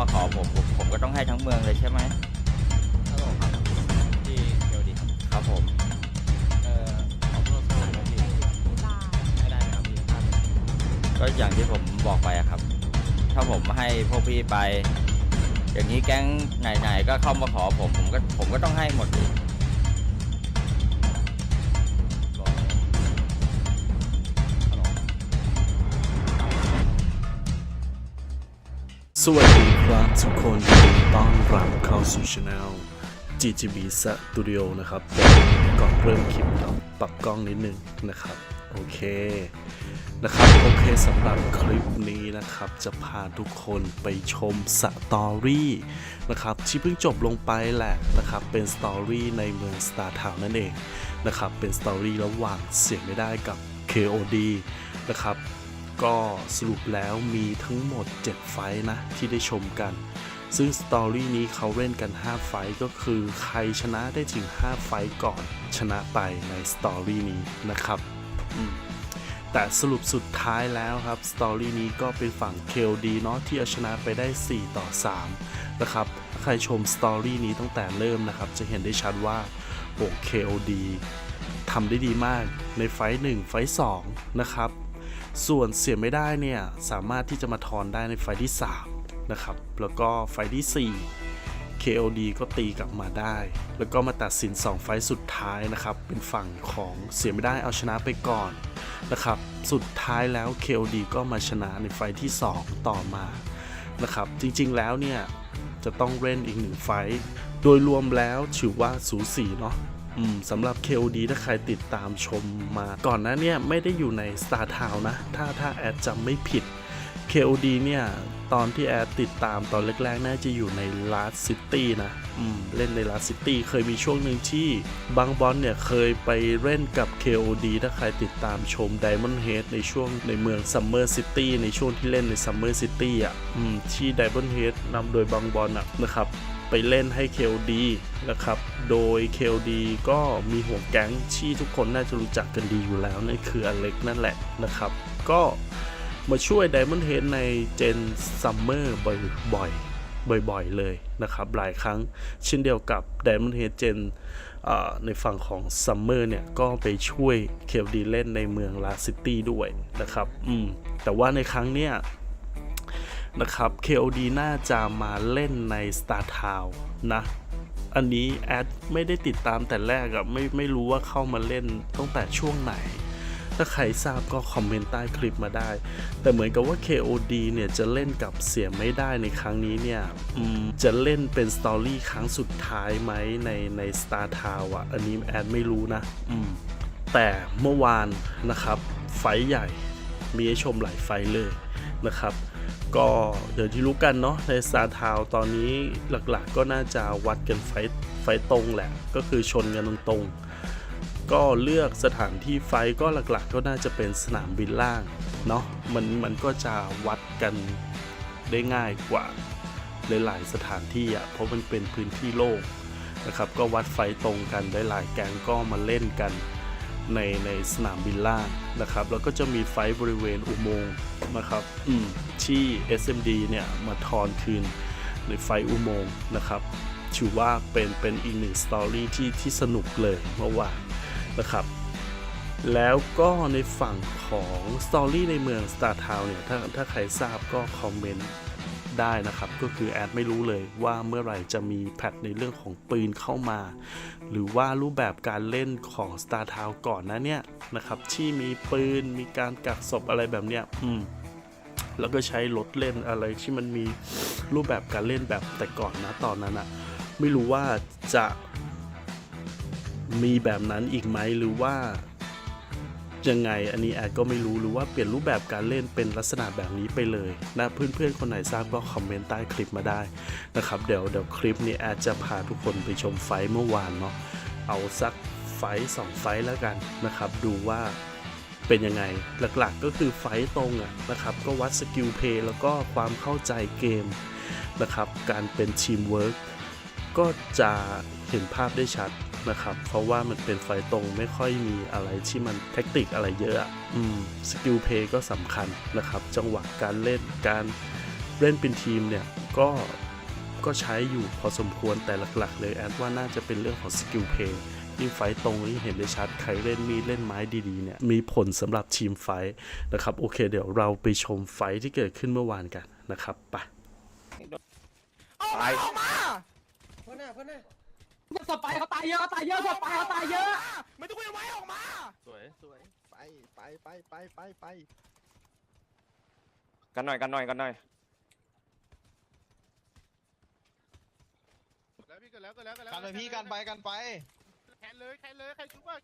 มาขอผมผมผมก็ต้องให้ทั้งเมืองเลยใช่ไหมฮัลโหลครับพี่เดี๋ยวดีครับครับผม เอ่อขอโทษสถานที่ไม่ได้ไหมครับพี่ถ้าก็อย่างที่ผมบอกไปอะครับ ถ้าผมให้พวกพี่ไป อย่างนี้แก๊งไหนๆก็เข้ามาขอผมผมก็ผมก็ต้องให้หมดอีก สวัสดีครับทุกคนยินดีต้อนรับเข้าสู่ช anel GGB Studio นะครับก่อนเริ่มคลิปเราปรับกล้องนิดนึงนะครับ โอเคนะครับโอเคสำหรับคลิปนี้นะครับ จะพาทุกคนไปชมสตอรี่นะครับที่เพิ่งจบลงไปแหละนะครับ เป็นสตอรี่ในเมือง Star Town นั่นเองนะครับ เป็นสตอรี่ระหว่างเสียงไม่ได้กับ KOD นะครับ ก็สรุปแล้วมีทั้งหมด 7 ไฟนะ ที่ได้ชมกัน ซึ่งสตอรี่นี้เขาเล่นกัน 5 ไฟก็คือใครชนะได้ถึง 5 ไฟก่อนชนะไปในสตอรี่นี้นะครับ แต่สรุปสุดท้ายแล้วครับสตอรี่นี้ก็เป็นฝั่ง KOD เนาะที่เอาชนะไปได้ 4 ต่อ 3 นะครับถ้าใครชมสตอรี่นี้ตั้งแต่เริ่มนะครับ จะเห็นได้ชัดว่าโอ้ KOD ทำได้ดีมากในไฟท์หนึ่งไฟท์สองนะครับ ส่วนเสียไม่ได้เนี่ยสามารถที่จะมาทอนได้ในไฟที่ 3 นะครับ แล้วก็ไฟที่ 4 KOD ก็ตีกลับมาได้ แล้วก็มาตัดสิน 2 ไฟสุดท้ายนะครับ เป็นฝั่งของเสียไม่ได้เอาชนะไปก่อนนะครับ สุดท้ายแล้ว KOD ก็มาชนะในไฟที่ 2 ต่อมานะครับ จริงๆแล้วเนี่ยจะต้องเล่นอีกหนึ่งไฟ โดยรวมแล้วถือว่าสูสีเนาะ สำหรับ KOD ถ้าใครติดตามชมมา ก่อนหน้าเนี่ยไม่ได้อยู่ใน Star Town นะ ถ้าถ้าแอดจำไม่ผิด KOD เนี่ย ตอนที่แอดติดตามตอนแรกๆ น่าจะอยู่ใน Last City นะอืมเล่นใน Last City เคยมีช่วงหนึ่งที่บางบอลเนี่ย เคยไปเล่นกับ KOD ถ้าใครติดตามชม Diamond Head ในช่วงในเมือง Summer City ในช่วงที่เล่นใน Summer City อะอืมที่ Diamond Head นำโดยบางบอลอะนะครับ ไปเล่นให้ KOD นะครับ โดย KOD ก็มีหัวแก๊งที่ทุกคนน่าจะรู้จักกันดีอยู่แล้วนั่นคืออเล็กนั่นแหละนะครับ ก็มาช่วย Diamond Head ในเจน Summer บ่อยๆ บ่อยๆ เลยนะครับ หลายครั้งเช่นเดียวกับ Diamond Head เจนในฝั่งของ Summer เนี่ย ก็ไปช่วย KOD เล่นในเมือง La City ด้วยนะครับ อืม แต่ว่าในครั้งเนี้ย นะครับ KOD น่าจะมาเล่นใน Star Town นะ อันนี้แอดไม่ได้ติดตามแต่แรกอะไม่ไม่รู้ว่าเข้ามาเล่นตั้งแต่ช่วงไหน ถ้าใครทราบก็คอมเมนต์ใต้คลิปมาได้ แต่เหมือนกับว่า KOD เนี่ยจะเล่นกับเสียไม่ได้ในครั้งนี้เนี่ยจะเล่นเป็นสตอรี่ครั้งสุดท้ายไหมในใน Star Town อะอันนี้แอดไม่รู้นะแต่เมื่อวานนะครับ ไฟใหญ่มีให้ชมหลายไฟเลยนะครับ ก็เดี๋ยวที่รู้กันเนาะในซาทาวตอนนี้หลักๆก็น่าจะวัดกันไฟไฟตรงแหละ ก็คือชนกันตรงๆ ก็เลือกสถานที่ไฟก็หลักๆ ก็น่าจะเป็นสนามบินล่างเนาะมันมันก็จะวัดกันได้ง่ายกว่าหลายๆสถานที่อะ่ะเพราะมันเป็นพื้นที่โล่งนะครับ ก็วัดไฟต์ตรงกันได้หลายแกงก็มาเล่นกัน ในในสนามบินล่างนะครับ แล้วก็จะมีไฟบริเวณอุโมงค์นะครับที่ SMD เนี่ยมาทอนคืนในไฟอุโมงค์นะครับถือว่าเป็นเป็นอีกหนึ่งสตอรี่ที่ที่สนุกเลยเมื่อวานนะครับ แล้วก็ในฝั่งของสตอรี่ในเมือง Star Town เนี่ยถ้าถ้าใครทราบก็คอมเมนต์ ได้นะครับ ก็คือแอดไม่รู้เลยว่าเมื่อไหร่จะมีแพทในเรื่องของปืนเข้ามา หรือว่ารูปแบบการเล่นของ Star Town ก่อนนะเนี่ยนะครับที่มีปืนมีการกักศพอะไรแบบเนี้ยอืมแล้วก็ใช้รถเล่นอะไรที่มันมีรูปแบบการเล่นแบบแต่ก่อนนะตอนนั้นอะไม่รู้ว่าจะมีแบบนั้นอีกไหมหรือว่า ยังไงอันนี้แอดก็ไม่รู้หรือว่าเปลี่ยนรูปแบบการเล่นเป็นลักษณะแบบนี้ไปเลยนะเพื่อนๆคนไหนทราบก็คอมเมนต์ใต้คลิปมาได้นะครับเดี๋ยวเดี๋ยวคลิปนี้แอดจะพาทุกคนไปชมไฟเมื่อวานเนาะเอาสักไฟสองไฟแล้วกันนะครับ ดูว่าเป็นยังไงหลักๆก็คือไฟตรงอะนะครับ ก็วัดสกิลเพย์แล้วก็ความเข้าใจเกมนะครับ การเป็นทีมเวิร์กก็จะเห็นภาพได้ชัด นะครับ เพราะว่ามันเป็นไฟตรงไม่ค่อยมีอะไรที่มันเทคนิคอะไรเยอะอะอืมสกิลเพย์ก็สำคัญนะครับ จังหวะการเล่นการเล่นเป็นทีมเนี่ย ก็ก็ใช้อยู่พอสมควรแต่หลักๆ เลยแอดว่าน่าจะเป็นเรื่องของสกิลเพย์ยิ่งไฟต์ตรงยิ่งเห็นได้ชัดใครเล่นมีดเล่นไม้ดีๆเนี่ยมีผลสำหรับทีมไฟต์นะครับ โอเค เดี๋ยวเราไปชมไฟต์ที่เกิดขึ้นเมื่อวานกันนะครับไปตาย สไปเขาตายเยอะเขาตายเยอะสไปเขาตายเยอะไม่ต้องไปไว้ออกมา สวยสวยไปไปไปไปไปไปกันหน่อยกันหน่อยกันหน่อยแล้วพี่กันแล้วกันแล้วกันแล้วกันไปพี่กันไปกันไปแคนเลยแคนเลยใครชุบว่า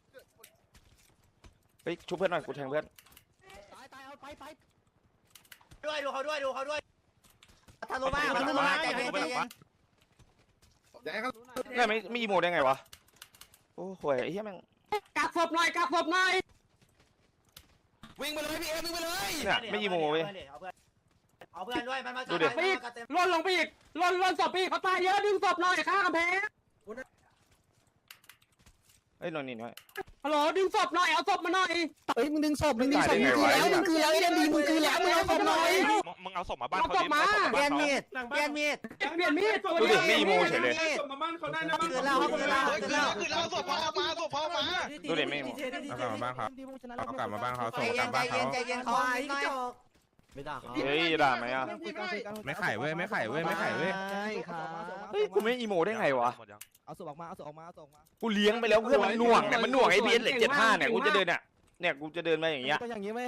เฮ้ยชุบเพื่อนหน่อยกูแทงเพื่อนตายตายเอาไปไปด้วยดูเขาด้วยดูเขาด้วยทะลุมาทะลุมาใจเย็นใจเย็น เนี่ยไม่ไม่อีโมได้ไงวะ โอ้โหไอ้เหี้ยแม่งกักศพหน่อยกักศพหน่อยวิ่งไปเลยพี่เอ็มวิ่งไปเลยเนี่ยไม่อีโมเว้ยเอาเพื่อนเอาเพื่อนด้วยมันมาดูดิไปอีกล่นลงไปอีกล่นล่นศพไปอีกเขาตายเยอะดึงศพหน่อยข้างกำแพง เอ้ยนอนนี่หน่อยฮัลโหลดึงศพหน่อยเอาศพมาหน่อยเฮ้ยมึงดึงศพมึงดึงศพมึมึงงตายคือได้ไงวะแล้วมึงคือแล้วไอ้เดนดีมึงคือแล้วมึงเอาศพหน่อยมึงเอาศพมาบ้านเอาเขาศดิพมาเปลี่ยนมีดเปลี่ยนมีดเปลี่ยนมีดตัวดูเดีดิยวไม่อีโมเฉยเลยคือแล้วครับคือแล้วเฮ้ยคืคืออแล้แล้ววคือแล้วศพพ่อมาศพพ่อมาดูดิไม่อีโมเอากลับมาบ้านเขาเอากลับมาบ้านเขาใจส่งกเย็ลันบใจบ้านเย็เขานใจเย็นเขาหน่อย ไม่ด่าเขาเฮ้ยด่าไหมอะไม่ไข่เว้ยไม่ไข่เว้ยไม่ไข่เว้ยใช่ครับเฮ้ยกูไม่อีโมได้ไงวะเอาศพออกมาเอาศพออกมาเอาศพออกมากูเลี้ยงไปแล้วเพื่อนมันหน่วงเนี่ยมันหน่วงไอ้เบียนเหล็กเจ็ดห้าเนี่ยกูจะเดินเนี่ยเนี่ยกูจะเดินมาอย่างเงี้ยก็อย่างนี้ไหม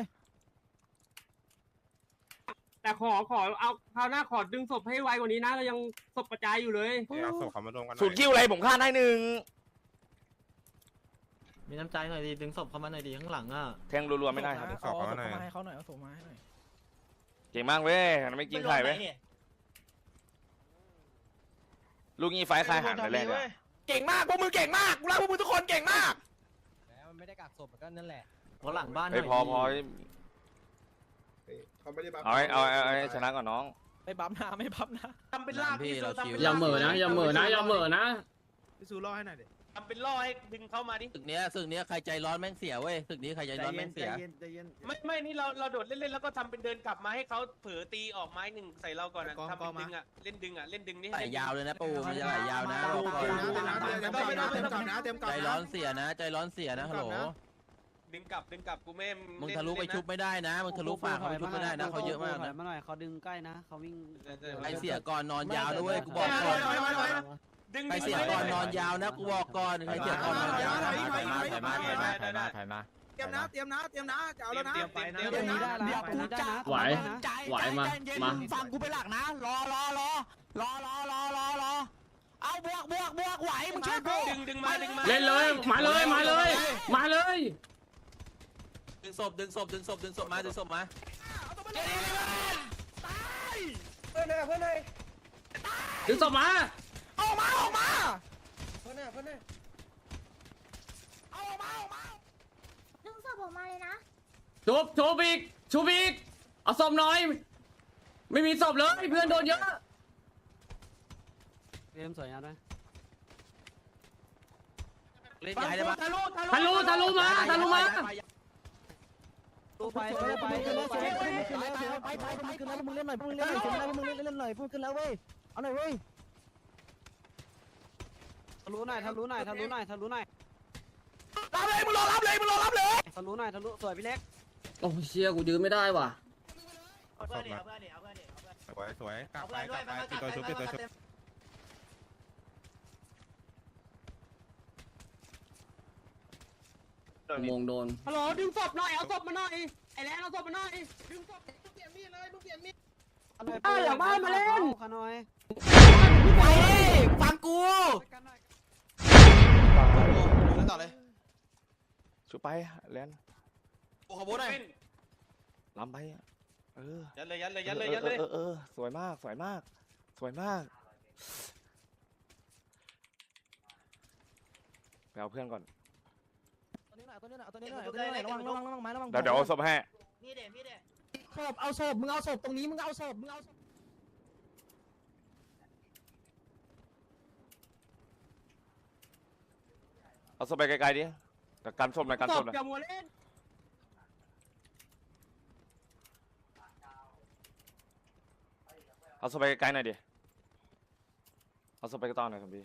แต่ขอขอเอาคราวหน้าขอดึงศพให้ไวกว่านี้นะเรายังศพกระจายอยู่เลยเอาศพเขามารวมกันสูตรคิวอะไรผมฆ่าได้หนึ่งมีน้ำใจหน่อยดีดึงศพเข้ามาหน่อยดีข้างหลังอะแทงรัวๆไม่ได้ครับศพเขาหน่อยให้เขาหน่อยเอาศพมาให้หน่อย เก่งมากเว้ยไม่กินไข่เว้ยลูกงี้ไฟคายหันไปแรกอะเก่งมากพวกมึงเก่งมากกูรักพวกมึงทุกคนเก่งมากแล้วมันไม่ได้กักศพก็นั่นแหละเพราะหลังบ้านหน่เฮ้อยยพอพอดีเอาให้เอาเอาให้ชนะก่อนน้องไม่บั๊มนะไม่บั๊มนะทำเป็นลากพี่เราชิวอย่าเหม่อนะอย่าเหม่อนะอย่าเหม่อนะพี่ซูรอให้หน่อยดิ ทำเป็นล่อให้ดึงเข้ามาดิ ศึกเนี้ยศึกเนี้ยใครใจร้อนแม่งเสียเว้ยศึกนี้ใครใจร้อนแม่งเสียไม่ไม่นี่เราเราโดดเล่นๆแล้วก็ทำเป็นเดินกลับมาให้เขาเผลอตีออกไม้หนึ่งใส่เราก่อนอะทำเป็นดึงอะเล่นดึงอะเล่นดึงนี่ไหลยาวเลยนะปูมันจะไหลยาวนะบอกก่อนใจร้อนเสียนะใจร้อนเสียนะฮัลโหลดึงกลับดึงกลับกูไม่มึงทะลุไปชุบไม่ได้นะมึงทะลุฝากเขาไปชุบไม่ได้นะเขาเยอะมากนะมาหน่อยเขาดึงใกล้นะเขาวิ่งใครเสียก่อนนอนยาวด้วยกูบอกก่อน ดึงใครเสียก่อนนอนยาวนะกูบอกก่อนใครเสียก่อนนอนยาวนะถ่ายมาถ่ายมาถ่ายมาถ่ายมาถ่ายมาเตรียมนะเตรียมนะเตรียมนะจะเอาแล้วนะเตรียมไปนะเดี๋ยวนี้ได้นะไปนี้ได้นะไหวใจไหวมาใจเย็นมาฟังกูไปหลักนะรอรอรอรอรอรอรอรอเอาบวกบวกบวกไหวมึงช่วยกูดึงดึงมาดึงมาเล่นเลยมาเลยมาเลยมาเลยดึงศพดึงศพดึงศพดึงศพมาดึงศพมาถึงศพมา ออกมาออกมาดึงศพออกมาเลยนะ ชุบชุบอีกชุบอีกเอาศพหน่อย ไม่มีศพเลยเพื่อนโดนเยอะเรียมสวยงามไหมเล่นใหญ่ได้ปะทะลุทะลุทะลุทะลุมาทะลุมาไปไปไปไปไปไปไปขึ้นแล้วมึงเล่นหน่อยมึงเล่นหน่อยมึงเล่นเล่นหน่อยมึงขึ้นแล้วเว้ยเอาหน่อยเว้ย ทะลุหน่อยทะลุหน่อยทะลุหน่อยทะลุหน่อยรับเลยมึงรอรับเลยมึงรอรับเลยทะลุหน่อยทะลุสวยพี่เล็กโอ้เชียกูยืนไม่ได้ว่ะเอาเพื่อนดิเอาเพื่อนดิเอาเพื่อนดิเอาเพื่อนสวยสวยกลับเอาไปเพื่อนกด้วลัยบไปปิดตัวชุบปิดตัวชุบมงโดนฮัลโหลดึงศพหน่อยเอาศพมาหน่อยไอ้แลนเอาศพมาหน่อยดึงศพเออหลังบ้านมาเล่นขาน้อยไปฟังกู เล่นต่อเลยชุบไปแลนโอ้ขบวนหน่อยลำไปอะเออยัดเลยยัดเลยยัดเลยยัดเลยเออเออสวยมากสวยมาก สวยมากไปเอาเพื่อนก่อนตัวนี้หน่อยตัวนี้หน่อยตัวนี้หน่อยตัวนี้หน่อยระวังระวังระวังไม้ระวังเดี๋ยวเดี๋ยวเอาศพให้นี่เด็นี่เด็ศพเอาศพมึงเอาศพตรงนี้มึงเอาศพมึงเอาศพ เอาศพไปไกลๆดิแต่กันศพหน่อยกันศพหน่อยอย่ามัวเล่นเอาศพไปไกลๆหน่อยดิเอาศพไปกระต้อนหน่อยครับพี่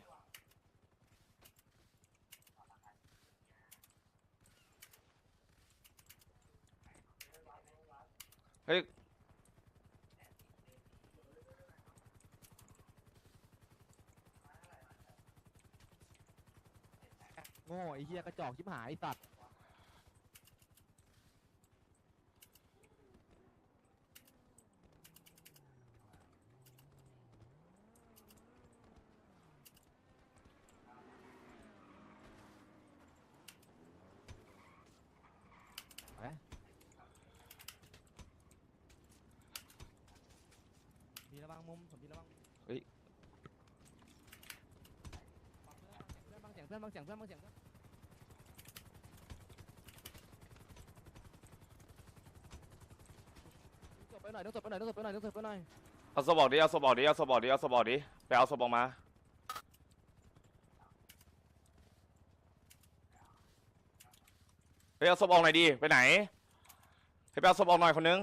เฮ้ย ง่ไอ้เหี้ยกระจอกชิบหายไอ้สัตว์มีระวังมุมผมมีระวังเฮ้ย เพื่อนบางเสียงเพื่อนบางเสียงเพื่อนบางเสียงเพื่อนจบไป หน่อยต้องจบไปหน่อยต้องจบไปหน่อยต้องจบไปหน่อยเอาศพออกดิเอาศพออกดิเอาศพออกดิเอาศพออกดิไปเอาศพออกมาเฮ้ยเอาศพออกหน่อยดิไปไหนให้ไปเอาศพออกหน่อยคนนึง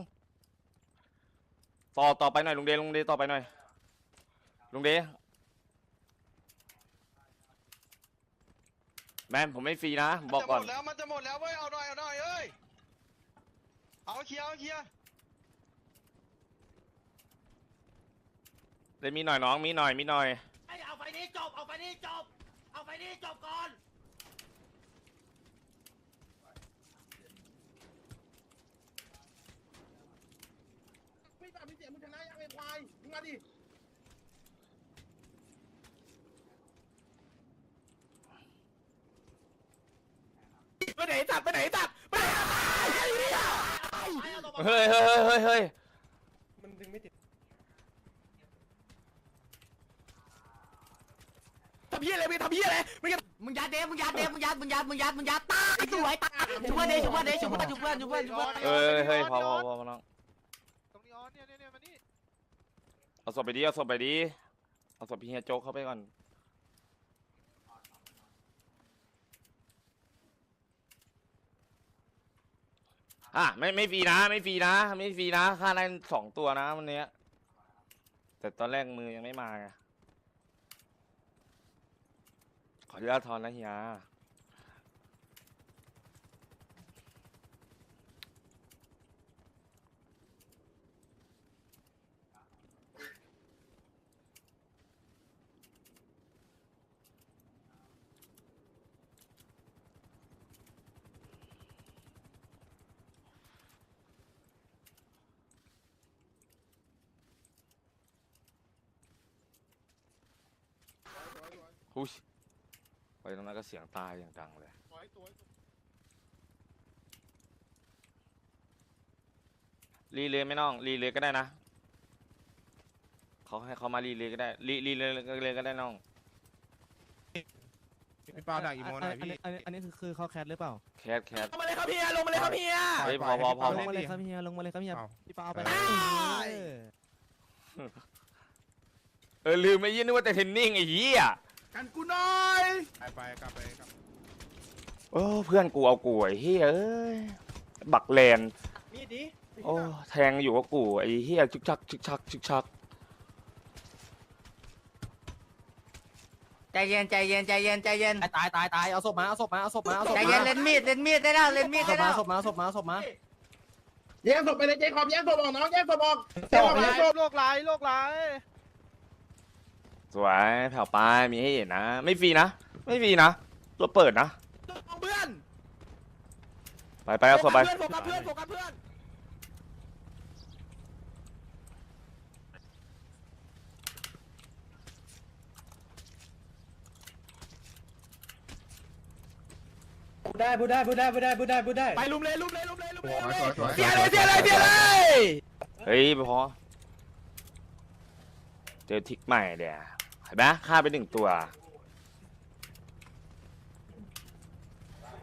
ต่อต่อไปหน่อยลุงเดลุงเดต่อไปหน่อยลุงเดแมนผมไม่ฟรีนะผมบอกก่อนแล้วมันจะหมดแล้วเว้ยเอาหน่อยเอาหน่อยเอ้ยเอาเคลียร์เอาเคลียร์ เดมีหน่อยน้องมีหน่อยมีหน่อยไอ้เอาไฟนี้จบ เอาไฟนี้จบ เอาไฟนี้จบก่อนไม่ตามพี่เสียมึงชนะยังไงควายมึงมาดิไปไหนตัดไปไหนตัดไปไหนเฮ้ย เฮ้ยเฮ้ยเฮ้ยเฮ้ยมันดึงไม่ติด ทำเพี้ยอะไรมึงทำเพี้ยอะไรมึงจะมึงยัดเดมึงยัดเดมึงยัดมึงยัดมึงยัดมึงยัดตายสวยตายชุบเพื่อนเดชุบเพื่อนเดชุบเพื่อนชุบเพื่อนชุบเพื่อนชุบเพื่อนเฮ้ยเฮ้ยพอพอพอพอน้องตรงนี้ออนเนี่ยเนี่ยเนี่ยมานี่เอาศพไปดิเอาศพไปดิเอาศพพี่เฮียโจ๊กเข้าไปก่อนอะไม่ไม่ฟรีนะ ไม่ฟรีนะ ไม่ฟรีนะค่าได้สองตัวนะวันเนี้ยแต่ตอนแรกมือยังไม่มาไงข ออนุญาตทอนนะเฮียหุย ไปตรงนั้นก็เสียงตายอย่างดังเลย สวยสวยรีเลยไม่น้อง รีเลยก็ได้นะ เขาให้เขามารีเลยก็ได้ รีรีเลยเลยก็ได้น้อง พี่เปาดักอีโมหน่อยอันพี่นี้อันนี้อันนี้คือคือเขาแคทหรือเปล่า แคทแคทลงมาเลยครับเฮียลงมาเลยครับเฮียเฮ้ยพอพอพอลงมาเลยครับเฮียลงมาเลยครับเฮียพี่ปาเอาไปเออลืมไม่ยินนึกว่าแต่เทนนิ่งไอ้เหี้ย กันกูหน่อยไปไปกลับไปกลับโอ้เพื่อนกูเอากูไอ้เหี้ยเอ้ยบักแลนมีดดิโอ้แทงอยู่กับกูไอ้เหี้ยชุกชักชุกชักชุกชักใจเย็นใจเย็นใจเย็นใจเย็นตายตายตายเอาศพมาเอาศพมาเอาศพมาเอาศพใจมาเย็นเล่นมีดเล่นมีดได้แล้วเล่นมีดศได้พแล้มาวศพมาศพมาศพมาแยกศพไปเลยเจ๊ขอบแยกศพออกน้องแยกศพออกแยกศพแยกศพโลกไหลโลกไหล สวยแผ่วปลายมีให้เห็นนะ ไม่ฟรีนะ ไม่ฟรีนะตัวเปิดนะ เพื่อนไปไปเอาศพไปเพื่อนโฟกัสเพื่อนโฟกัสเพื่อนได้พูดได้พูดได้พูดได้พูดได้พูดได้ไปลุมเลยลุมเลยลุมเลยลุมเลยสวยสวยเสียเลยเสียเลยเสียเลยเฮ้ยพอ เจอทิกใหม่เดี๋ยว เห็นไหมฆ่าไปหนึ่งตัว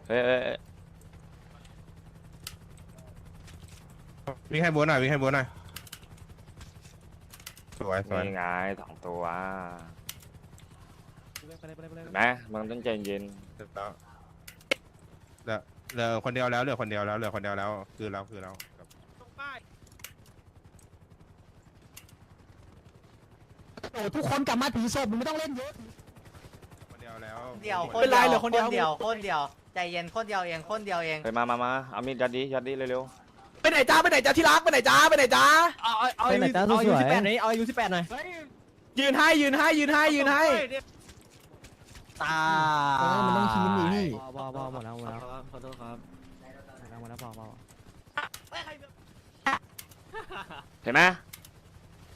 เฮ้ยเอ้ยเอ้ยวิ่งให้บัวหน่อยวิ่งให้บัวหน่อยสวยสวยนี่ไงสองตัวไปเลยไปเลยไปเลยเห็นไหมมันต้องใจเย็น เสร็จแล้วเหลือคนเดียวแล้วเหลือคนเดียวแล้วเหลือคนเดียวแล้วคือเราคือเรา ตรงป้าย โอ้ทุกคนกลับมาถือศพมึงไม่ต้องเล่นเยอะคนเดียวแล้วเดียวคนเดียวคนเดียวคนเดียวคนเดียวใจเย็นคนเดียวเองคนเดียวเองไปมามามาเอามีดยัดดิยัดดิเร็วไปไหนจ้าไปไหนจ้าที่รักไปไหนจ้าไปไหนจ้าเอาเอาเอาอายุเอาอายุสิบแปดหน่อยเอาอายุสิบแปดหน่อยยืนให้ยืนให้ยืนให้ยืนให้ตามันต้องชี้นี่พี่บอบอหมดแล้วหมดแล้วขอโทษครับหมดแล้วบอบอๆเห็นไหม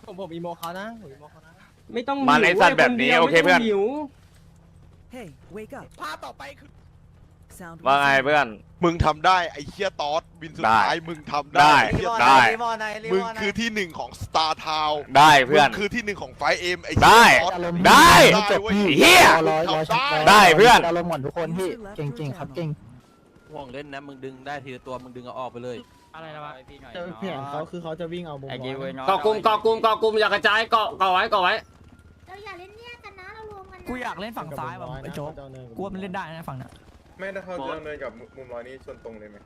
ผมผมอีโมเขานะผมอีโมเขานะ ไม่ต้องมันไอ้สัตว์แบบนี้โอเคเพื่อน หิว Hey wake up ภาพต่อไปคือ sound ว่าไงเพื่อน มึงทำได้ไอ้เคียตอสวินสุดได้ท้ายมึงทำได้ได้รีบอลได้ รีบอลไหนรีบมึงอลไหนคือที่หนึ่งของสตาร์ทาวได้เพื่อน คือที่หนึ่งของไฟเอ็มไอ้ได้ ตอสได้ได้เว้ยเฮียทำได้ได้เพื่อน อารมณ์หมดทุกคนพี่เก่งๆครับเก่งห่วงเล่นนะมึงดึงได้ทีละตัวมึงดึงเอาออกไปเลย อะไรนะวะเพียงเขาคือเขาจะวิ่งเอาบุมไอ้กิวไอ้น้องเกาะกลุ่มเกาะกลุ่มเกาะกลุ่มอย่ากระจายเกาะเกาะไว้เกาะไว้เรา อย่าเล่นแยกกันนะเรารวมกันนะกูอยากเล่นฝั่งซ้ายว่ะไอ้โจ๊กกูว่ามันเล่นได้นะฝั่งน่ะไม่ถ้าเขาจะดำเนินกับมุมร้อยนี้ชนตรงเลยไหม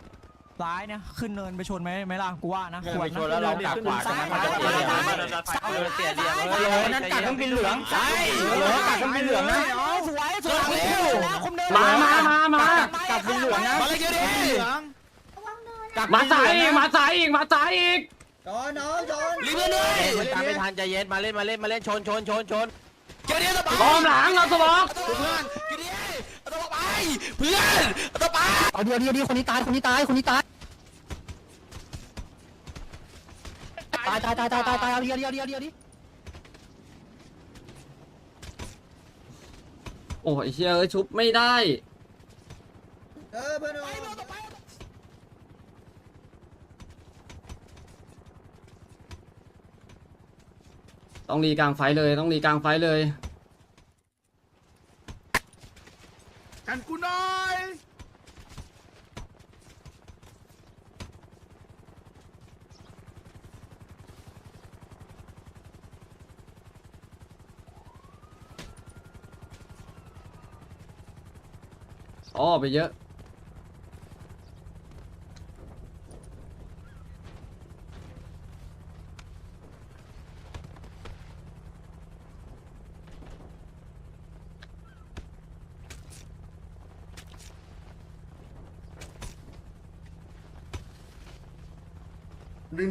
ซ้ายเนี่ยขึ้นเนินไปชนไหมไหมล่ะกูว่านะควรชนแล้วเรากลับขวาซ้ายมันจะเสียเหลี่ยมเสียเหลี่ยมโอ้นั่นกัดต้องบินเหลืองใช่กัดต้องบินเหลืองนะสวยสวยคุมเนินมามามามากัดบินเหลืองนะมาเลยเยอะดิระวังเนินนะมาสายอีกมาสายอีก มาสายอีกรีบเลยมันตามไม่ทันใจเย็นมาเล่นมาเล่นมาเล่นชนชนชนชนเยอะดิสบายบอมหลังเราสบอกเพื่อนเยอะดิเอาตัวไปเพื่อนเอาตัวไปเอาเดียวเดียวเดียวคนนี้ตายคนนี้ตายคนนี้ตายตายตายตายตายตายตายเอาเดียวเดียวเดียวเดียวดิโอ้ยเชี่ยเอ้ยชุบไม่ได้ ต้องรีกลางไฟเลย ต้องรีกลางไฟเลย กันกูหน่อยอ๋อไปเยอะ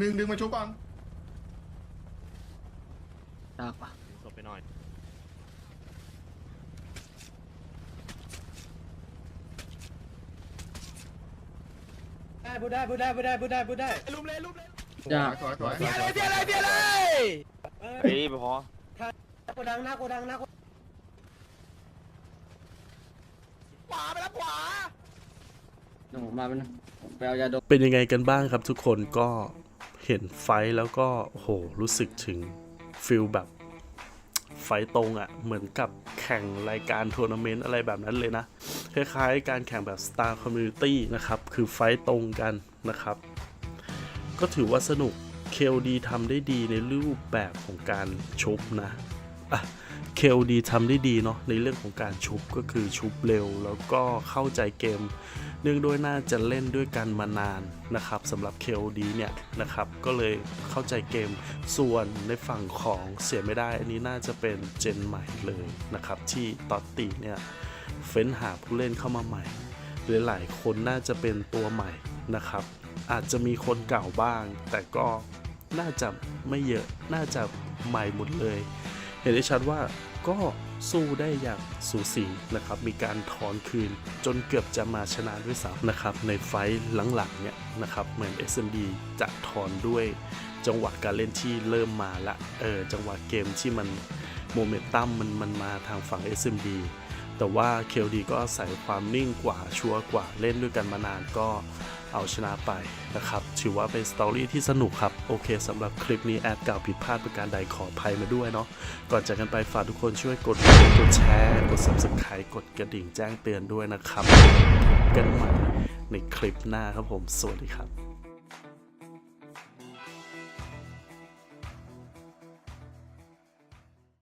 ดึงดึงดึงมาชุบก่อนยากว่ะศพไปหน่อยลุมเลยลุมเลยยากสวยสวยเพี้ยเลยเพี้ยเลยเพี้ยเลยเฮ้ยพอขวาไปแล้วขวา เดี๋ยวผมมาเป็นงผมไปเอายาดม เป็นยังไงกันบ้างครับทุกคนก็ เห็นไฟแล้วก็โอ้โหรู้สึกถึงฟิลแบบไฟตรงอะ่ะ เหมือนกับแข่งรายการทัวร์นาเมนต์อะไรแบบนั้นเลยนะ คล้ายๆ การแข่งแบบ Star Community นะครับ คือไฟตรงกันนะครับ ก็ถือว่าสนุกเคลดีทำได้ดีในรูปแบบของการชุบนะ อะ KOD ทำได้ดีเนาะในเรื่องของการชุบก็คือชุบเร็ว แล้วก็เข้าใจเกม เนื่องด้วยน่าจะเล่นด้วยกันมานานนะครับสำหรับ KOD เนี่ยนะครับก็เลยเข้าใจเกมส่วนในฝั่งของเสียไม่ได้ อันนี้น่าจะเป็นเจนใหม่เลยนะครับที่ตอตติเนี่ยเฟ้นหาผู้เล่นเข้ามาใหม่หลายๆคนน่าจะเป็นตัวใหม่นะครับ อาจจะมีคนเก่าบ้าง แต่ก็น่าจะไม่เยอะน่าจะใหม่หมดเลย เห็นได้ชัดว่าก็สู้ได้อย่างสูสีนะครับ มีการถอนคืนจนเกือบจะมาชนะด้วยซ้ำนะครับ ในไฟท์หลังๆเนี่ยนะครับ เหมือน SMD จะถอนด้วยจังหวะการเล่นที่เริ่มมาละ เออ จังหวะเกมที่มันโมเมนตัมมันมันมาทางฝั่ง SMD แต่ว่า KLD ก็อาศัยความนิ่งกว่าชัวร์กว่าเล่นด้วยกันมานานก็ เอาชนะไปนะครับ ถือว่าเป็นสตอรี่ที่สนุกครับ โอเคสำหรับคลิปนี้แอดกล่าวผิดพลาดประการใดขออภัยมาด้วยเนาะ ก่อนจากกันไปฝากทุกคนช่วยกดไลค์กดแชร์ กด subscribe กดกระดิ่งแจ้งเตือนด้วยนะครับ กันใหม่ในคลิปหน้าครับผม สวัสดีครับ